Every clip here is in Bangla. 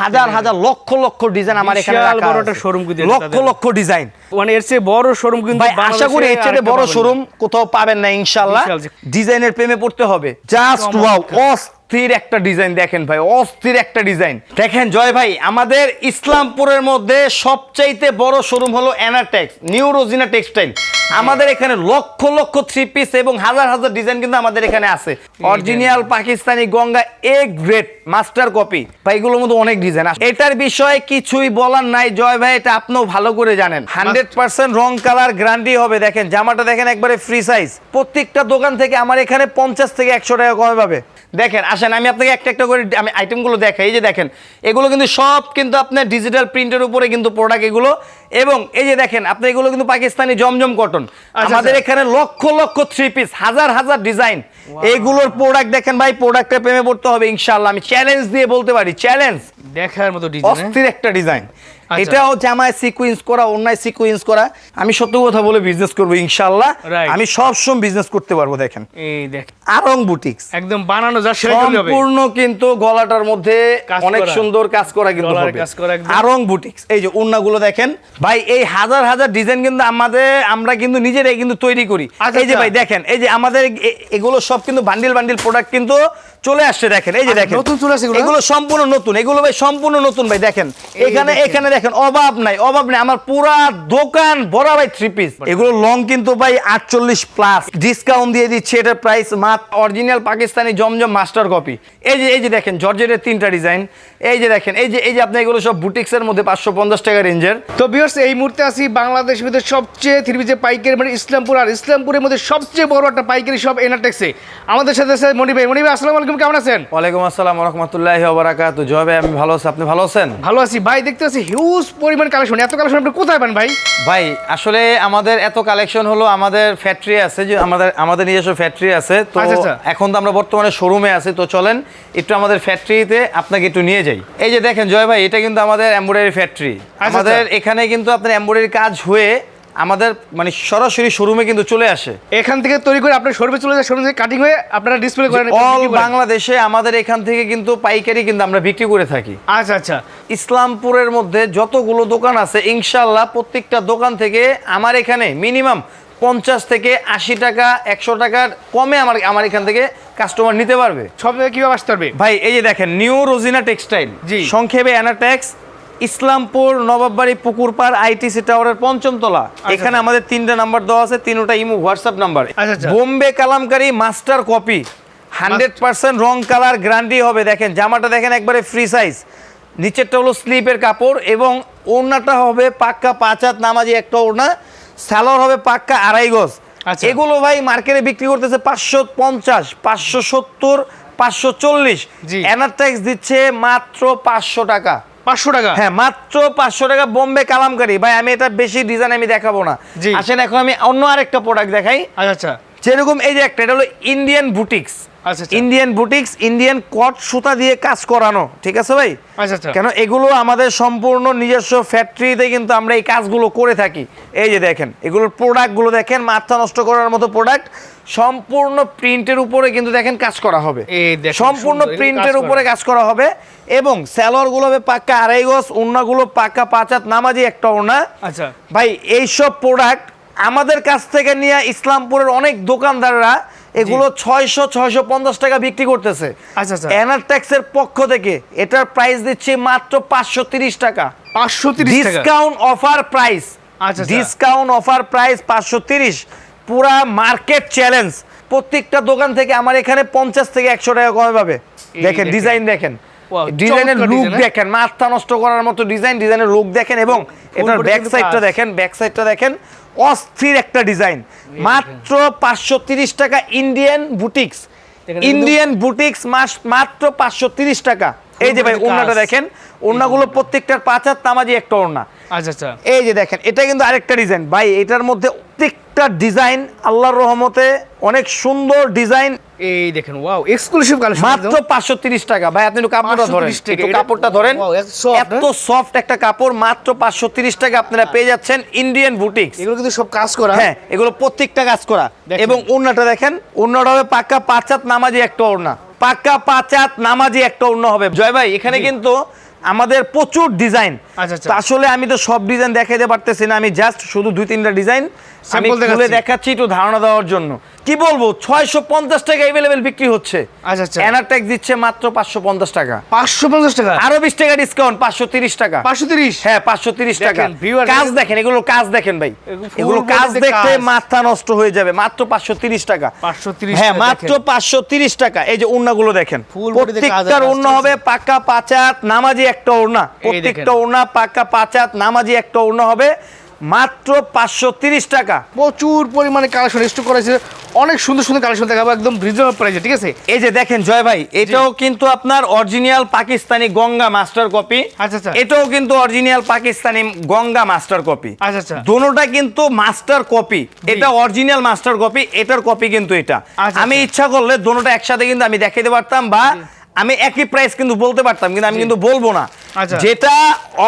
হাজার হাজার লক্ষ লক্ষ ডিজাইন আমার এখানে রাখা বড় আছে। একটা showroom কিন্তু লক্ষ লক্ষ ডিজাইন মানে এর চেয়ে বড় শোরুম কিন্তু ভাই আশা করি এর চেয়ে বড় শোরুম কোথাও পাবেন না ইনশাআল্লাহ। ডিজাইনের প্রেমে পড়তে হবে। জাস্ট ওয়াও অস্থির একটা ডিজাইন দেখেন ভাই অস্থির একটা ডিজাইন দেখেন জয় ভাই আমাদের ইসলামপুরের মধ্যে সবচাইতে বড় শোরুম হলো এনাটেক্স নিউ রোজিনা টেক্সটাইল আমাদের এখানে লক্ষ লক্ষ থ্রি পিস এবং হাজার হাজার ডিজাইন কিন্তু আমাদের এখানে আছে। Original Pakistani Ganga A grade master copy ভাই এগুলোর মধ্যে অনেক ডিজাইন আছে। এটার বিষয়ে কিছুই বলার নাই জয় ভাই এটা আপনিও ভালো করে জানেন। হান্ড্রেড পার্সেন্ট রং কালার গ্যারান্টি হবে। দেখেন জামাটা দেখেন একবারে ফ্রি সাইজ প্রত্যেকটা দোকান থেকে আমার এখানে পঞ্চাশ থেকে একশো টাকা কমে পাবে। দেখেন আসেন আমি আপনাকে একটা একটা করে আমি আইটেমগুলো দেখাই। এই যে দেখেন এগুলো কিন্তু সব কিন্তু আপনার ডিজিটাল প্রিন্টের উপরে কিন্তু প্রোডাক্ট এগুলো। এবং এই যে দেখেন আপনি এগুলো কিন্তু পাকিস্তানি জমজম কটন আমাদের এখানে লক্ষ লক্ষ থ্রি পিস হাজার হাজার ডিজাইন এইগুলোর প্রোডাক্ট দেখেন ভাই প্রোডাক্টের প্রেমে পড়তে হবে ইনশাল্লাহ আমি চ্যালেঞ্জ দিয়ে বলতে পারি চ্যালেঞ্জ দেখার মতো ডিজাইন অস্থির একটা ডিজাইন আচ্ছা। এটাও জামায় সিকুয়েন্স করা অন্যায় সিকুয়েন্স করা। আমি সত্য কথা বলে বিজনেস করব ইনশাল্লাহ Right. আমি সবসময় বিজনেস করতে পারব দেখেন। এই দেখ আরং বুটিক্স একদম বানানো যা সম্পূর্ণ কিন্তু গলাটার মধ্যে অনেক সুন্দর কাজ করা কিন্তু। আরং বুটিক্স এই যে দেখেন। ভাই এই হাজার হাজার ডিজাইন কিন্তু আমাদের আমরা কিন্তু নিজেরাই কিন্তু তৈরি করি। আচ্ছা, এই যে আচ্ছা। ভাই দেখেন এই যে আমাদের এগুলো সব কিন্তু বান্ডিল বান্ডিল প্রোডাক্ট কিন্তু চলে আসছে দেখেন। এই যে আচ্ছা, দেখেন। নতুন চলে আসছে? এগুলো? সম্পূর্ণ নতুন। এগুলো ভাই সম্পূর্ণ নতুন ভাই দেখেন। এখানে এখানে দেখেন অভাব নাই অভাব নাই। আমার পুরা দোকান ভরা ভাই থ্রি পিস এগুলো লং কিন্তু ভাই আটচল্লিশ প্লাস ডিসকাউন্ট দিয়ে দিচ্ছে এটার প্রাইস মাত্র original Pakistani Zamzam master copy এই যে এই যে দেখেন জর্জেটের তিনটা ডিজাইন এই যে দেখেন এই যে এই যে আপনি এগুলো সব বুটিক্সের মধ্যে পাঁচশো পঞ্চাশ টাকা রেঞ্জের তো বিয়ার্স এই মুহূর্তে আছি বাংলাদেশের ভিতরে সবচেয়ে থ্রি পিসের পাইকারি মানে ইসলামপুর। আর ইসলামপুরের মধ্যে সবচেয়ে বড় একটা পাইকারি সব এনাটেক্সে আমাদের সাথে আছে মনি ভাই। মনি ভাই আসসালামু আলাইকুম কেমন আছেন? ওয়ালাইকুম আসসালাম রহমতুল্লাহ বারাকাত জয় ভাই আমি ভালো আছি আপনি ভালো আছেন? ভালো আছি। ভাই দেখতে পাচ্ছি হিউজ পরিমাণ কালেকশন এত কালেকশন আপনি কোথায় পান ভাই? ভাই আসলে আমাদের এত কালেকশন হলো আমাদের ফ্যাক্টরি আছে যে আমাদের আমাদের নিজস্ব ফ্যাক্টরি আছে। তো আচ্ছা, আচ্ছা। এখন তো আমরা বর্তমানে শোরুমে আছি। তো চলেন একটু আমাদের ফ্যাক্টরিতে আপনাকে একটু নিয়ে যাই। এই যে দেখেন জয় ভাই এটা কিন্তু আমাদের এমব্রয়ডারি ফ্যাক্টরি আমাদের এখানে কিন্তু আপনার এমব্রয়ডারি কাজ হয়ে আমাদের মানে সরাসরি শোরুমে কিন্তু চলে আসে। এখান থেকে তৈরি করে আপনার শোরুমে চলে যায় শোরুম থেকে কাটিং হয়ে আপনারা ডিসপ্লে করেন অল বাংলাদেশে আমাদের এখান থেকে কিন্তু পাইকারি কিন্তু আমরা বিক্রি করে থাকি। আচ্ছা আচ্ছা। ইসলামপুরের মধ্যে যতগুলো দোকান আছে ইনশাল্লাহ প্রত্যেকটা দোকান থেকে আমার এখানে মিনিমাম পঞ্চাশ থেকে আশি টাকা একশো টাকার কমে আমার আমার এখান থেকে কাস্টমার নিতে পারবে। সব জায়গায় কীভাবে আসতে পারবে? ভাই এই যে দেখেন নিউ রোজিনা টেক্সটাইল জি। সংক্ষেপে অ্যানাটেক্স ইসলামপুর নবাববাড়ি পুকুরপাড় আইটিসি টাওয়ারের পঞ্চম তলা। এখানে আমাদের তিনটা নাম্বার দেওয়া আছে তিনটা ইমো হোয়াটসঅ্যাপ নাম্বার। আচ্ছা, আচ্ছা। Bombay kalamkari master copy hundred percent রং কালার গ্যারান্টি হবে দেখেন জামাটা দেখেন একবারে ফ্রি সাইজ নিচেরটা হলো স্লিপের কাপড় এবং ওড়নাটা হবে পাক্কা পাঁচ হাত নামাজি একটা ওড়না স্যালোর হবে পাক্কা আড়াই গজ। আচ্ছা। এগুলো ভাই মার্কেটে বিক্রি করতেছে পাঁচশো পঞ্চাশ পাঁচশো সত্তর পাঁচশো চল্লিশ। জি। এনারট্যাক্স দিচ্ছে মাত্র পাঁচশো টাকা। পাঁচশো টাকা? হ্যাঁ মাত্র পাঁচশো টাকা বোম্বে কালামকারি। ভাই আমি এটা বেশি ডিজাইন আমি দেখাবো না। আসেন এখন আমি অন্য আরেকটা প্রোডাক্ট দেখাই। আচ্ছা আচ্ছা। যেরকম এই যে একটা এটা হলো Indian boutiques. Indian boutiques Indian কট সুতা দিয়ে কাজ করানো ঠিক আছে ভাই? আচ্ছা আচ্ছা। কেন এগুলো আমাদের সম্পূর্ণ নিজস্ব ফ্যাক্টরিতে কিন্তু আমরা এই কাজগুলো করে থাকি। এই যে দেখেন এগুলোর প্রোডাক্টগুলো দেখেন মাথা নষ্ট করার মতো প্রোডাক্ট সম্পূর্ণ প্রিন্টের উপরে কিন্তু দেখেন কাজ করা হবে। সম্পূর্ণ প্রিন্টের উপরে কাজ করা হবে এবং স্যালোয়ারগুলো হবে পাক্কা আড়াই গজ ওড়নাগুলো পাক্কা পাঁচ হাত নামাজি একটা ওনা আচ্ছা। ভাই এইসব প্রোডাক্ট আমাদের কাছ থেকে নিয়ে ইসলামপুরের অনেক দোকানদাররা এগুলো ছয়শো ছয়শো পঞ্চাশ টাকা বিক্রি করতেছে। আচ্ছা, আচ্ছা। এনারট্যাক্সের পক্ষ থেকে এটার প্রাইস দিচ্ছে মাত্র পাঁচশো তিরিশ টাকা। পাঁচশো তিরিশ ডিসকাউন্ট অফার প্রাইস আচ্ছা। ডিসকাউন্ট অফার প্রাইস পাঁচশো তিরিশ। পুরা মার্কেট চ্যালেঞ্জ। প্রত্যেকটা দোকান থেকে আমার এখানে পঞ্চাশ থেকে একশো টাকা কমে পাবে। দেখেন। ডিজাইন দেখেন। ডিজাইনের লুক হ্যাঁ? দেখেন মাথা নষ্ট করার মতো ডিজাইন ডিজাইনের লুক দেখেন এবং এটার ব্যাক সাইডটা দেখেন ব্যাক সাইডটা দেখেন অস্থির একটা ডিজাইন মাত্র পাঁচশো তিরিশ টাকা ইন্ডিয়ান বুটিক্স ইন্ডিয়ান বুটিক্স মাস মাত্র পাঁচশো তিরিশ টাকা। এই যে ভাই ওড়নাটা দেখেন ওড়নাগুলো প্রত্যেকটার পাঁচ হাত তামাজি একটা ওড়না। আচ্ছা আচ্ছা। এই যে দেখেন এটা কিন্তু আরেকটা ডিজাইন ভাই এটার মধ্যে প্রত্যেকটা ডিজাইন আল্লাহর রহমতে অনেক সুন্দর ডিজাইন এই দেখেন ওয়াও এক্সক্লুসিভ কালেকশন মাত্র পাঁচশো তিরিশ টাকা। ভাই আপনি একটু কাপড়টা ধরেন। একটু কাপড়টা ধরেন। এত সফট একটা কাপড় মাত্র পাঁচশো তিরিশ টাকা আপনারা পেয়ে যাচ্ছেন ইন্ডিয়ান বুটিক্স এগুলো কিন্তু সব কাজ করা। হ্যাঁ এগুলো প্রত্যেকটা কাজ করা। এবং ওড়নাটা দেখেন ওড়নাটা হবে পাক্কা পাঁচাত নামাজি একটা ওড়না। পাক্কা পাঁচাত নামাজি একটা ওড়না হবে। জয় ভাই এখানে কিন্তু আমাদের প্রচুর ডিজাইন আচ্ছা, আচ্ছা। আসলে আমি তো সব ডিজাইন দেখাইতে পারতেছি না আমি জাস্ট শুধু দুই তিনটা ডিজাইন আমি খুলে দেখাচ্ছি। একটু ধারণা দেওয়ার জন্য। কি বলব? ছয়শো পঞ্চাশ টাকা অ্যাভেলেবেল বিক্রি হচ্ছে। আচ্ছা, আচ্ছা। এনারটেক দিচ্ছে মাত্র পাঁচশো পঞ্চাশ টাকা। পাঁচশো পঞ্চাশ টাকা? আরও বিশ টাকা ডিসকাউন্ট পাঁচশো তিরিশ টাকা। পাঁচশো তিরিশ? হ্যাঁ পাঁচশো তিরিশ টাকা। কাজ দেখেন। এগুলো কাজ দেখেন ভাই। এগুলো কাজ দেখতে মাথা নষ্ট হয়ে যাবে। মাত্র পাঁচশো তিরিশ টাকা। 530 হ্যাঁ মাত্র পাঁচশো তিরিশ টাকা। এই যে ওড়নাগুলো দেখেন। প্রত্যেকটার ওড়না হবে পাকা পাঁচাত নামাজি একটা ওড়না। প্রত্যেকটা ওড়না পাকা পাঁচাত নামাজি একটা ওড়না হবে। মাত্র পাঁচশো টাকা। প্রচুর পরিমাণে কালেকশন স্টক করেছে অনেক সুন্দর সুন্দর কালেকশন দেখাবো একদম রিজনেবল প্রাইসে ঠিক আছে? এই যে দেখেন জয় ভাই এটাও কিন্তু আপনার original Pakistani Ganga master copy আচ্ছা, আচ্ছা। এটাও কিন্তু original Pakistani Ganga master copy আচ্ছা, আচ্ছা। দোনোটা কিন্তু মাস্টার কপি এটা অরিজিনাল মাস্টার কপি এটার কপি কিন্তু এটা। আচ্ছা, আমি ইচ্ছা করলে দোনোটা একসাথে কিন্তু আমি দেখাইতে পারতাম বা আমি একই প্রাইস কিন্তু বলতে পারতাম কিন্তু আমি কিন্তু বলব না। আচ্ছা। যেটা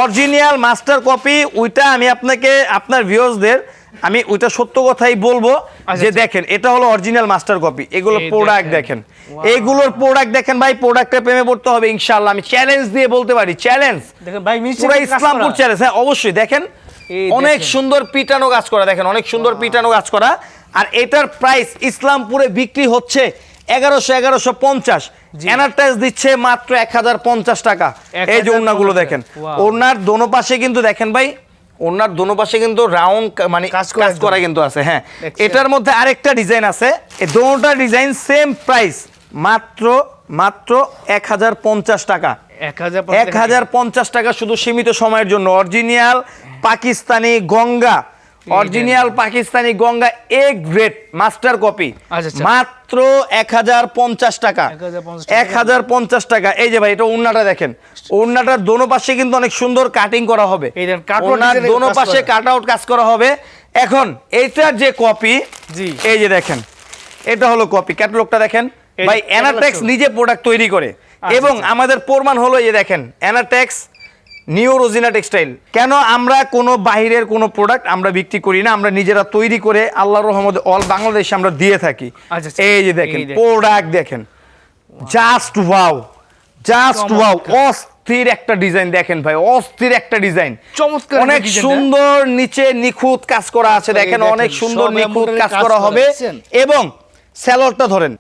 অরিজিনাল মাস্টার কপি ওইটা আমি আপনাকে আপনার ভিউয়ার্সদের আমি ওইটা সত্য কথাই বলব আচ্ছা, যে আচ্ছা। দেখেন এটা হলো অরিজিনাল মাস্টার কপি এগুলো প্রোডাক্ট দেখেন। এইগুলোর প্রোডাক্ট দেখেন ভাই প্রোডাক্টের প্রেমে পড়তে হবে ইনশাআল্লাহ। আমি চ্যালেঞ্জ দিয়ে বলতে পারি চ্যালেঞ্জ দেখেন ভাই পুরো ইসলামপুর চ্যালেঞ্জ হ্যাঁ অবশ্যই। দেখেন অনেক সুন্দর পিটানো কাজ করা দেখেন অনেক সুন্দর পিটানো কাজ করা। আর এটার প্রাইস ইসলামপুরে বিক্রি হচ্ছে এগারোশো এগারোশো পঞ্চাশ। এনারটাইজ দিচ্ছে মাত্র এক হাজার পঞ্চাশ টাকা। এই যে 1050 ওড়নাগুলো দেখেন. ওড়নার দোনো পাশে কিন্তু দেখেন ভাই ওড়নার দোনো পাশে কিন্তু রাউন্ড মানে কাজ করা কিন্তু আছে হ্যাঁ। এটার মধ্যে আরেকটা ডিজাইন আছে। এই দোনোটা ডিজাইন সেম প্রাইস মাত্র মাত্র এক হাজার পঞ্চাশ টাকা। এক হাজার পঞ্চাশ টাকা। শুধু সীমিত সময়ের জন্য। Original Pakistani Ganga. Original Pakistani Ganga A grade master copy. মাত্র এক হাজার পঞ্চাশ টাকা। এক হাজার পঞ্চাশ টাকা। এই যে ভাই এটা উন্নাটা দেখেন। উন্নাটার দোনো পাশে কিন্তু অনেক সুন্দর কাটিং করা হবে। দোনো পাশে কাট আউট কাজ করা হবে। এখন এইটার যে কপি জি। এই যে দেখেন এটা হলো কপি ক্যাটালগটা দেখেন। ভাই যে অ্যানাটেক্স নিজে প্রোডাক্ট তৈরি করে। আচ্ছা, এবং আচ্ছা। আমাদের প্রমাণ হলো এই দেখেন অ্যানাটেক্স নিউ রোজিনা টেক্সটাইল কেন আমরা কোনো বাইরের কোনো প্রোডাক্ট আমরা বিক্রি করি না আমরা নিজেরা তৈরি করে আল্লাহর রহমতে অল বাংলাদেশে আমরা দিয়ে থাকি। আচ্ছা, আচ্ছা। এই যে দেখেন প্রোডাক্ট দেখেন। জাস্ট ওয়াও জাস্ট ওয়াও অস্থির একটা ডিজাইন দেখেন ভাই অস্থির একটা ডিজাইন চমৎকার অনেক সুন্দর নিচে নিখুঁত কাজ করা আছে দেখেন অনেক সুন্দর নিখুঁত কাজ করা, হবে। এবং স্যালোয়ারটা ধরেন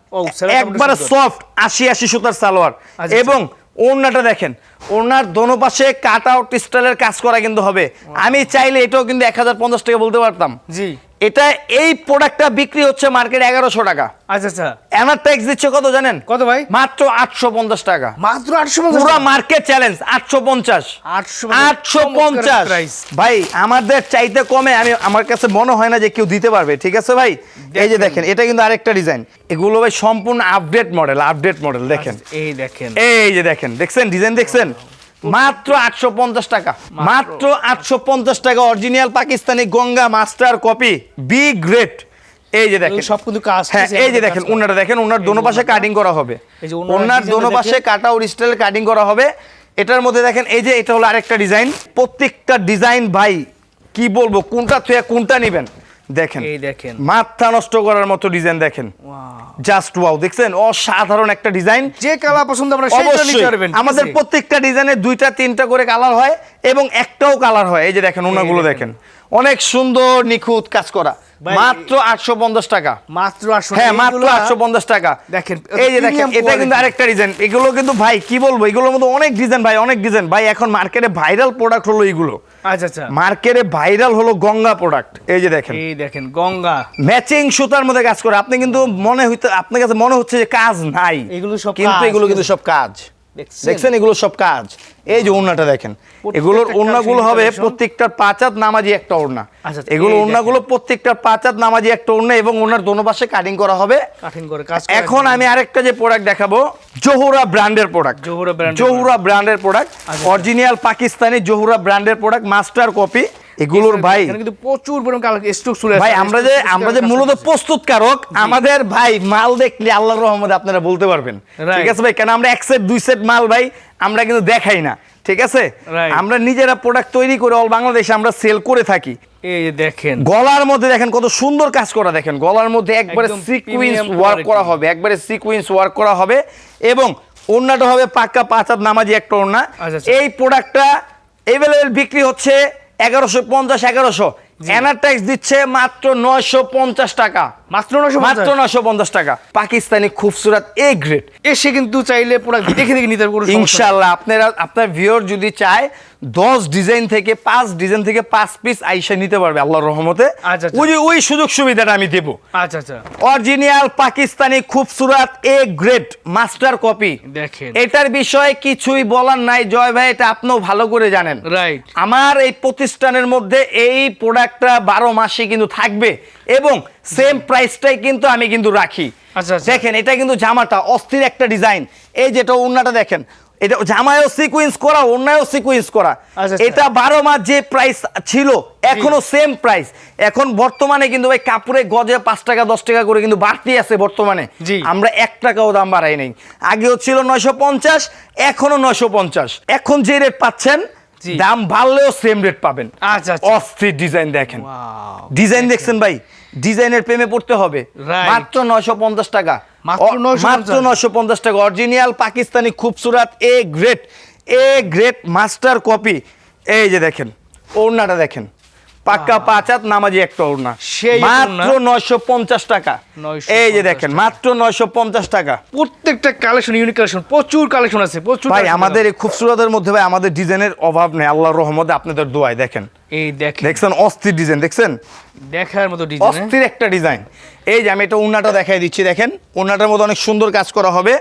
একবারে সফট আশি আশি সুতার সালোয়ার। আচ্ছা, এবং ওড়নাটা দেখেন। ওড়নার দোনো পাশে কাট আউট স্টাইলের কাজ করা কিন্তু হবে। আমি চাইলে এটাও কিন্তু এক হাজার পঞ্চাশ টাকা বলতে পারতাম। জি। এটা এই প্রোডাক্টটা বিক্রি হচ্ছে মার্কেট এগারোশো টাকা। আচ্ছা আচ্ছা। এনার ট্যাক্স দিচ্ছে কত জানেন? কত ভাই? মাত্র আটশো পঞ্চাশ টাকা। মাত্র আটশো পুরো মার্কেট চ্যালেঞ্জ আটশো পঞ্চাশ। আটশো আটশো পঞ্চাশ। ভাই আমাদের চাইতে কমে আমি আমার কাছে মনে হয় না যে কেউ দিতে পারবে ঠিক আছে ভাই? এই যে দেখেন। এটা কিন্তু আরেকটা ডিজাইন এগুলো ভাই সম্পূর্ণ আপডেট মডেল আপডেট মডেল দেখেন। এই দেখেন। এই যে দেখেন দেখছেন? ডিজাইন দেখছেন? মাত্র আটশো পঞ্চাশ টাকা। মাত্র। আটশো পঞ্চাশ টাকা original Pakistani Ganga master copy B grade এই যে দেখেন। সব কিন্তু কাজ হ্যাঁ এই যে দেখেন ওনারা দেখেন ওনার দোনো পাশে কাটিং করা হবে। ওনার ওনার দোনো পাশে কাটা ওর স্টাইল কাটিং করা হবে। এটার মধ্যে দেখেন এই যে এটা হলো আরেকটা ডিজাইন প্রত্যেকটা ডিজাইন ভাই কি বলব কোনটা থেকে কোনটা নেবেন? দেখেন। এই দেখেন। মাথা নষ্ট করার মতো ডিজাইন দেখেন। জাস্ট ওয়াও দেখছেন? অসাধারণ একটা ডিজাইন যে কালার পছন্দ আমরা সেটা নিতে পারবেন। আমাদের প্রত্যেকটা ডিজাইনের দুইটা তিনটা করে কালার হয় এবং একটাও কালার হয়। এই যে দেখেন ওনাগুলো দেখেন। অনেক সুন্দর নিখুঁত কাজ করা। মাত্র আটশো পঞ্চাশ টাকা। মাত্র আটশো হ্যাঁ মাত্র আটশো পঞ্চাশ টাকা। দেখেন, এই যে দেখেন এটা কিন্তু আরেকটা ডিজাইন এগুলো কিন্তু ভাই কি বলব? এগুলোর মধ্যে অনেক ডিজাইন ভাই অনেক ডিজাইন ভাই এখন মার্কেটে ভাইরাল প্রোডাক্ট হলো এগুলো। আচ্ছা আচ্ছা। মার্কেটে ভাইরাল হলো গঙ্গা প্রোডাক্ট এই যে দেখেন। এই দেখেন গঙ্গা। ম্যাচিং সুতার মধ্যে কাজ করে। আপনি কিন্তু মনে হইতে আপনার কাছে মনে হচ্ছে যে কাজ নাই। এগুলো সব কিন্তু এগুলো কিন্তু সব কাজ। দেখছেন? এগুলো সব কাজ? এই যে ওড়নাটা দেখেন। এগুলোর ওড়নাগুলো হবে। প্রত্যেকটার পাঁচাত নামাজি একটা ওড়না। আচ্ছা, এগুলো এই ওড়নাগুলো প্রত্যেকটার পাঁচাত নামাজি একটা ওড়না এবং ওনার দোনো পাশে কাটিং করা হবে। কাঠিন করে কাজ এখন আমি আরেকটা যে প্রোডাক্ট দেখাবো জহুরা ব্র্যান্ডের প্রোডাক্ট জহুরা এর জহুরা ব্র্যান্ডের প্রোডাক্ট আচ্ছা। অরিজিনাল পাকিস্তানি জহুরা ব্র্যান্ডের প্রোডাক্ট মাস্টার কপি এগুলোর ভাই কিন্তু প্রচুর পরিমাণ স্টক চলে ভাই আমরা যে আমরা যে মূলত। প্রস্তুতকারক আমাদের ভাই মাল দেখলে আল্লাহর রহমতে আপনারা বলতে পারবেন। ঠিক আছে ভাই? কেন আমরা এক সেট দুই সেট মাল ভাই আমরা কিন্তু দেখাই না। ঠিক আছে? আমরা নিজেরা প্রোডাক্ট তৈরি করে অল বাংলাদেশে আমরা সেল করে থাকি। এই দেখেন। গলার মধ্যে দেখেন কত সুন্দর কাজ করা দেখেন। গলার মধ্যে একবারে premium ওয়ার্ক করা হবে একবারে সিকুয়েন্স ওয়ার্ক করা হবে এবং ওড়নাটা হবে পাক্কা পাঁচ হাত নামাজি একটা ওড়না। আচ্ছা, আচ্ছা। এই প্রোডাক্টটা এভেলেবেল বিক্রি হচ্ছে এগারোশো পঞ্চাশ এগারোশো। এনারট্যাক্স দিচ্ছে মাত্র নয়শো পঞ্চাশ টাকা। মাত্র নয়শো মাত্র নয়শো পঞ্চাশ টাকা। পাকিস্তানি খুবসুরত এ গ্রেড এসে কিন্তু চাইলে পুরো দেখে দেখে নিতে পারবে কোনো ইনশাল্লাহ আপনারা আপনার ভিওর যদি চায় দশ ডিজাইন থেকে পাঁচ ডিজাইন থেকে পাঁচ পিস আইসা নিতে পারবে আল্লাহর রহমতে। আচ্ছা, আচ্ছা। ওই যে- ওই সুযোগ সুবিধাটা আমি দেবো। আচ্ছা আচ্ছা। Original Pakistani Khubsurat A grade master copy দেখেন। এটার বিষয়ে কিছুই বলার নাই। জয় ভাই এটা আপনিও ভালো করে জানেন। রাইট আমার এই প্রতিষ্ঠানের মধ্যে এই প্রোডাক্টটা বারো মাসে কিন্তু থাকবে এবং সেম প্রাইসটাই কিন্তু আমি কিন্তু রাখি। আচ্ছা। দেখেন এটা কিন্তু জামাটা অস্থির একটা ডিজাইন এই যেটা ওড়নাটা দেখেন এটা জামায়ও সিকুয়েন্স করা ওড়নায়ও সিকুয়েন্স করা। আচ্ছা, আচ্ছা। এটা বারো মাস যে প্রাইস ছিল এখনও সেম প্রাইস এখন বর্তমানে কিন্তু ভাই কাপড়ে গজে পাঁচ টাকা দশ টাকা করে কিন্তু বাড়তি আছে বর্তমানে। আমরা এক টাকাও দাম বাড়াই নাই। আগেও ছিল নয়শো পঞ্চাশ এখনও নয়শো পঞ্চাশ। এখন যে রেট পাচ্ছেন দাম বাড়লেও সেম রেট পাবেন। আচ্ছা, আচ্ছা। অস্থির ডিজাইন দেখেন। ডিজাইন দেখছেন ভাই? ডিজাইনের প্রেমে পড়তে হবে। মাত্র নয়শো পঞ্চাশ টাকা। মাত্র অ- 950 মাত্র পঞ্চাশ। টাকা। Original Pakistani Khubsurat A grade A grade master copy এই যে দেখেন ওড়নাটা দেখেন। পাক্কা পাঁচ হাত নামাজি একটা ওড়না। সেই মাত্র নয়শো পঞ্চাশ টাকা। এই যে দেখেন মাত্র নয়শো পঞ্চাশ টাকা। প্রত্যেকটা কালেকশন ইউনিক কালেকশন প্রচুর কালেকশন আছে প্রচুর ভাই আমাদের এই খুবসুরতের মধ্যে ভাই আমাদের ডিজাইনের অভাব নেই আল্লাহর রহমতে আপনাদের দোয়ায় দেখেন। এই দেখেন। দেখছেন অস্থির ডিজাইন দেখছেন? দেখার মতো ডিজাইন অস্থির একটা ডিজাইন। এই যে আমি এটা উন্নাটা দেখাই দিচ্ছি দেখেন? উন্নাটার মধ্যে অনেক সুন্দর কাজ করা হবে।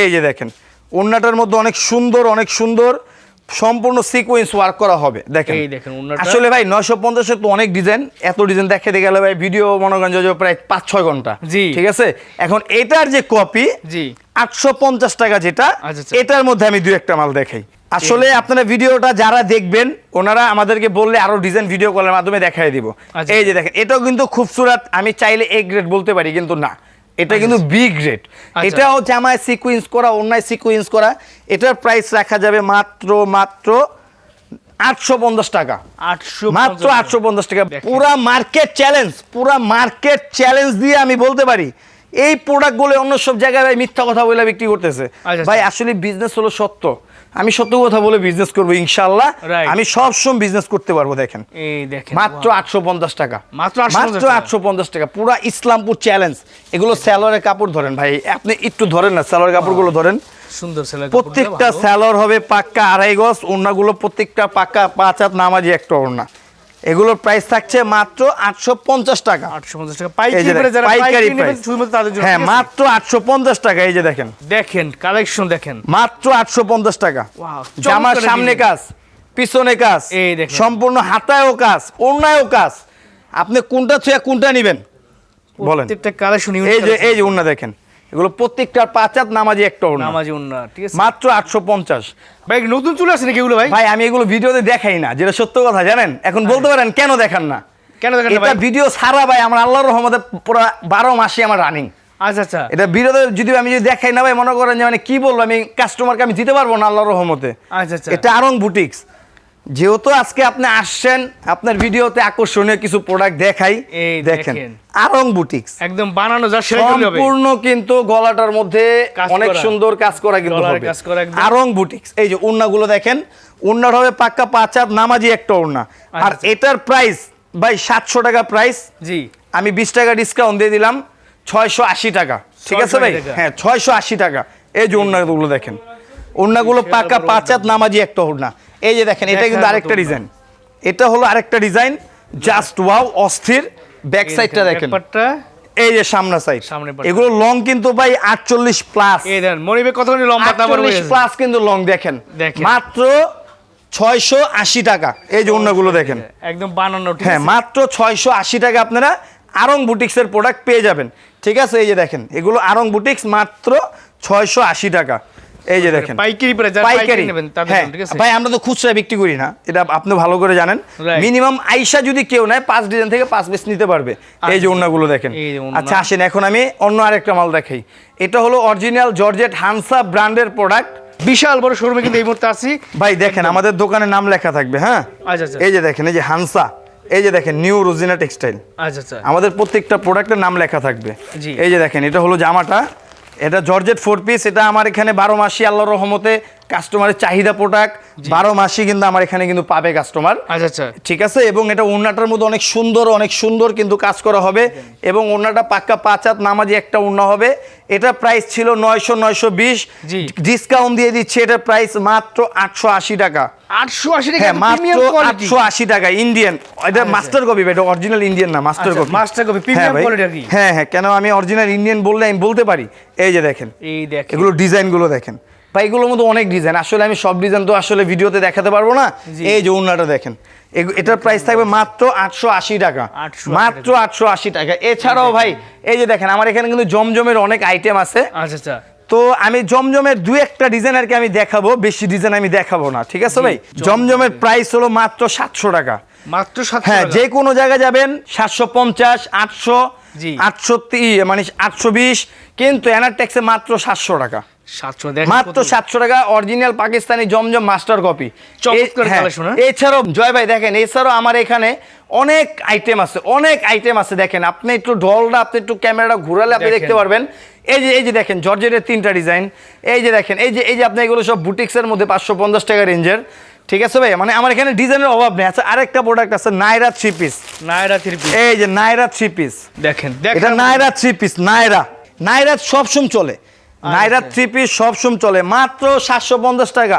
এই যে দেখেন উন্নাটার মধ্যে অনেক সুন্দর অনেক সুন্দর সম্পূর্ণ সিকোয়েন্স ওয়ার্ক করা হবে দেখেন। এই দেখেন আসলে ভাই নয়শো পঞ্চাশের তো অনেক ডিজাইন এত ডিজাইন দেখাতে গেলে ভাই ভিডিও মনে করেন প্রায় পাঁচ ছয় ঘণ্টা জি। ঠিক আছে? এখন এটার যে কপি জি। আটশো পঞ্চাশ টাকা যেটা আচ্ছা, আচ্ছা। এটার মধ্যে আমি দুই একটা মাল দেখাই। আসলে আপনারা ভিডিওটা যারা দেখবেন ওনারা আমাদেরকে বললে আরও ডিজাইন ভিডিও কলের মাধ্যমে দেখাই দিব। আচ্ছা। এই যে দেখেন এটাও কিন্তু খুবসুরাত আমি চাইলে এ গ্রেড বলতে পারি কিন্তু না। এটা কিন্তু বি গ্রেড আচ্ছা। এটাও জামায় সিকুয়েন্স করা অন্যায় সিকুয়েন্স করা। এটার প্রাইস রাখা যাবে মাত্র মাত্র আটশো পঞ্চাশ টাকা। আটশো মাত্র আটশো পঞ্চাশ টাকা। পুরা মার্কেট চ্যালেঞ্জ পুরা মার্কেট চ্যালেঞ্জ দিয়ে আমি বলতে পারি এই প্রোডাক্টগুলো অন্য সব জায়গায় ভাই মিথ্যা কথা বলে বিক্রি করতেছে। আচ্ছা, ভাই আচ্ছা। আসলে বিজনেস হলো সত্য। আমি সত্য কথা বলে বিজনেস করব ইনশাল্লাহ আমি সবসময় বিজনেস করতে পারব দেখেন। মাত্র আটশো পঞ্চাশ টাকা। মাত্র আটশো পঞ্চাশ টাকা। পুরা ইসলামপুর চ্যালেঞ্জ এগুলো স্যালোয়ারের কাপড় ধরেন ভাই। আপনি একটু ধরেন না স্যালোয়ার কাপড়গুলো ধরেন। সুন্দর প্রত্যেকটা স্যালোয়ার হবে পাক্কা আড়াই গজ ওড়নাগুলো প্রত্যেকটা পাক্কা পাঁচ হাত নামাজি একটা ওড়না। এগুলোর প্রাইস থাকছে মাত্র আটশো পঞ্চাশ টাকা। আটশো পঞ্চাশ পাইকারি হ্যাঁ মাত্র আটশো পঞ্চাশ টাকা এই যে দেখেন। দেখেন কালেকশন দেখেন। মাত্র আটশো পঞ্চাশ টাকা। জামার সামনে কাজ পিছনে কাজ এই দেখেন। সম্পূর্ণ হাতায়ও কাজ ওড়নায়ও কাজ। আপনি কোনটা ছুঁয়ে কোনটা নেবেন? বলেন। এই যে এই যে ওড়না দেখেন। এগুলো প্রত্যেকটার পাঁচ হাত নামাজি একটা ওড়না। নামাজি উন্না ঠিক আছে। মাত্র আটশো পঞ্চাশ। ভাই নতুন চলে আসছে নাকি এগুলো ভাই? ভাই আমি এগুলো ভিডিওতে দেখাই না যেটা সত্য কথা জানেন? এখন বলতে পারেন কেন দেখান না? কেন দেখেন না ভাই? ভিডিও সারা ভাই আমার আল্লাহর রহমতে পুরো বারো মাসে আমার রানিং আচ্ছা আচ্ছা। এটা ভিডিওতে যদি আমি যদি দেখাই না ভাই মনে করেন যে মানে কি বলব আমি কাস্টমারকে আমি দিতে পারব না আল্লাহর রহমতে। আচ্ছা আচ্ছা। এটা আরং বুটিক্স যেহেতু আজকে আপনি আসছেন আপনার ভিডিওতে আকর্ষণীয় কিছু প্রোডাক্ট দেখাই দেখেন। আরং বুটিক্স একদম বানানো যা সম্পূর্ণ কিন্তু গলাটার মধ্যে অনেক সুন্দর কাজ করা কিন্তু হবে। আরং বুটিক্স এই যে ওড়নাগুলো দেখেন ওড়নার হবে পাক্কা পাঁচ হাত নামাজি একটা ওড়না আর আচ্ছা। এটার প্রাইস ভাই সাতশো টাকা প্রাইস জি। আমি বিশ টাকা ডিসকাউন্ট দিয়ে দিলাম ছয়শো আশি টাকা। ঠিক আছে ভাই? হ্যাঁ ছয়শো আশি টাকা। এই যে ওড়নাগুলো দেখেন। ওড়নাগুলো পাক্কা বড় পাঁচ নামাজি একটা ওড়না এই যে দেখেন এটা কিন্তু আরেকটা ডিজাইন এটা হলো আরেকটা ডিজাইন জাস্ট ওয়াও অস্থির ব্যাক সাইডটা দেখেন এই যে সামনা সাইড। এগুলো লং কিন্তু ভাই আটচল্লিশ প্লাস এই দেন মনিবে কতখানি লম্বা তারপর আটচল্লিশ প্লাস কিন্তু লং দেখেন। মাত্র ছয়শো আশি টাকা। এই যে অন্যগুলো দেখেন। একদম বানানো হ্যাঁ মাত্র ছয়শো আশি টাকা আপনারা আরং বুটিক্সের প্রোডাক্ট পেয়ে যাবেন। ঠিক আছে এই যে দেখেন এগুলো আরং বুটিক্স মাত্র ছয়শো আশি টাকা। এই যে দেখেন পাইকারি পাইকারি। নেবেন হ্যাঁ ঠিক আছে? ভাই আমরা তো খুচরা বিক্রি করি না এটা আপনি ভালো করে জানেন। মিনিমাম আইসা যদি কেউ নেয় পাঁচ ডিজাইন থেকে পাঁচ পিস নিতে পারবে। এই যে ওড়নাগুলো দেখেন। আচ্ছা আসেন এখন আমি অন্য আরেকটা মাল দেখাই। এটা হলো অরিজিনাল জর্জেট হানসা ব্র্যান্ডের প্রোডাক্ট বিশাল বড় শোরুমে কিন্তু এই মুহূর্তে আছি। ভাই দেখেন আমাদের দোকানে নাম লেখা থাকবে হ্যাঁ? আচ্ছা আচ্ছা। এই যে দেখেন এই যে হানসা এই যে দেখেন নিউ রোজিনা টেক্সটাইল আচ্ছা আচ্ছা। আমাদের প্রত্যেকটা প্রোডাক্টের নাম লেখা থাকবে। এই যে দেখেন এটা হলো জামাটা। এটা জর্জেট ফোর পিস এটা আমার এখানে বারো মাসি আল্লাহর রহমতে কাস্টমারের চাহিদা প্রোডাক্ট বারো মাসই কিন্তু আমার এখানে কিন্তু পাবে কাস্টমার আচ্ছা আচ্ছা। ঠিক আছে? এবং এটা ওড়নাটার মধ্যে অনেক সুন্দর অনেক সুন্দর কিন্তু কাজ করা হবে। এবং ওড়নাটা পাক্কা পাঁচ হাত নামাজি একটা ওড়না হবে। এটা প্রাইস ছিল নয়শো নয়শো বিশ। ডিসকাউন্ট দিয়ে দিচ্ছে এটা প্রাইস মাত্র আটশো আশি টাকা। আটশো আশি টাকা হ্যাঁ মাত্র আটশো আশি টাকা ইন্ডিয়ান এটা মাস্টার কপি এটা অরিজিনাল ইন্ডিয়ান না মাস্টার কপি premium quality হ্যাঁ হ্যাঁ কেন আমি অরিজিনাল ইন্ডিয়ান বললে আমি বলতে পারি? এই যে দেখেন। এই দেখ এগুলো ডিজাইনগুলো দেখেন। বা এগুলোর মধ্যে অনেক ডিজাইন আসলে আমি সব ডিজাইন তো আসলে ভিডিওতে দেখাতে পারব না। এই যে ওনাটা দেখেন এটার প্রাইস থাকবে মাত্র আটশো আশি টাকা। মাত্র আটশো আশি টাকা। এছাড়াও ভাই এই যে দেখেন আমার এখানে কিন্তু জমজমের অনেক আইটেম আছে। আচ্ছা আচ্ছা। তো আমি জমজমের দু একটা ডিজাইন আর কি আমি দেখাবো বেশি ডিজাইন আমি দেখাবো না ঠিক আছে ভাই? জমজমের। প্রাইস হলো মাত্র সাতশো টাকা। মাত্র হ্যাঁ। যে কোনো জায়গায় যাবেন সাতশো পঞ্চাশ আটশো আটশো মানে আটশো বিশ কিন্তু এনার ট্যাক্সে মাত্র সাতশো টাকা। মাত্র সাতশো টাকা original Pakistani Zamzam master copy হ্যাঁ? এছাড়াও জয় ভাই দেখেন এছাড়াও আমার এখানে অনেক আইটেম আছে অনেক আইটেম আছে দেখেন। আপনি একটু ঢলটা আপনি একটু ক্যামেরাটা ঘুরালে আপনি দেখতে পারবেন। এই যে এই যে দেখেন জর্জেটের তিনটা ডিজাইন এই যে দেখেন এই যে এই যে আপনি এগুলো সব বুটিক্সের মধ্যে পাঁচশো পঞ্চাশ টাকা রেঞ্জের। ঠিক আছে ভাই? মানে আমার এখানে ডিজাইনের অভাব নেই। আচ্ছা আরেকটা প্রোডাক্ট আছে Naira three piece Naira three piece এই যে নাইরা থ্রি পিস দেখেন এটা দেখেন। নাইরা থ্রি পিস নাইরা। নাইরা সবসময় চলে। নাইরা থ্রি পিস সবসময় চলে। মাত্র সাতশো পঞ্চাশ টাকা।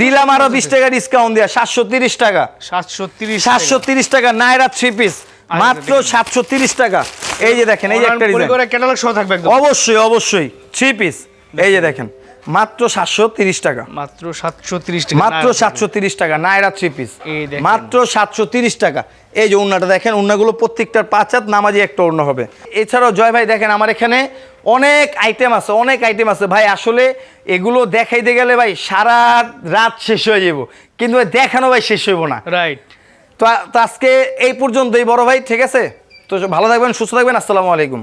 দিলাম আরও বিশ টাকা ডিসকাউন্ট দেওয়া সাতশো তিরিশ টাকা। সাতশো তিরিশ সাতশো তিরিশ টাকা নাইরা থ্রি পিস মাত্র সাতশো তিরিশ টাকা। এই যে দেখেন এই যে একটা ক্যাটালগ সহ থাকবে অবশ্যই অবশ্যই। থ্রি পিস এই যে দেখেন মাত্র সাতশো তিরিশ টাকা। মাত্র সাতশো তিরিশ টাকা। মাত্র সাতশো তিরিশ টাকা নাইরা থ্রি পিস মাত্র সাতশো তিরিশ টাকা। এই যে উন্নাটা দেখেন উন্নাগুলো প্রত্যেকটার পাঁচ হাত নামাজি একটা উন্ন হবে। এছাড়াও জয় ভাই দেখেন আমার এখানে অনেক আইটেম আছে অনেক আইটেম আছে। ভাই আসলে এগুলো দেখাইতে গেলে ভাই সারা রাত শেষ হয়ে যাব কিন্তু ভাই দেখানো ভাই শেষ হইব না। রাইট তো তো আজকে এই পর্যন্তই বড় ভাই ঠিক আছে? তো ভালো থাকবেন সুস্থ থাকবেন আসসালামু আলাইকুম।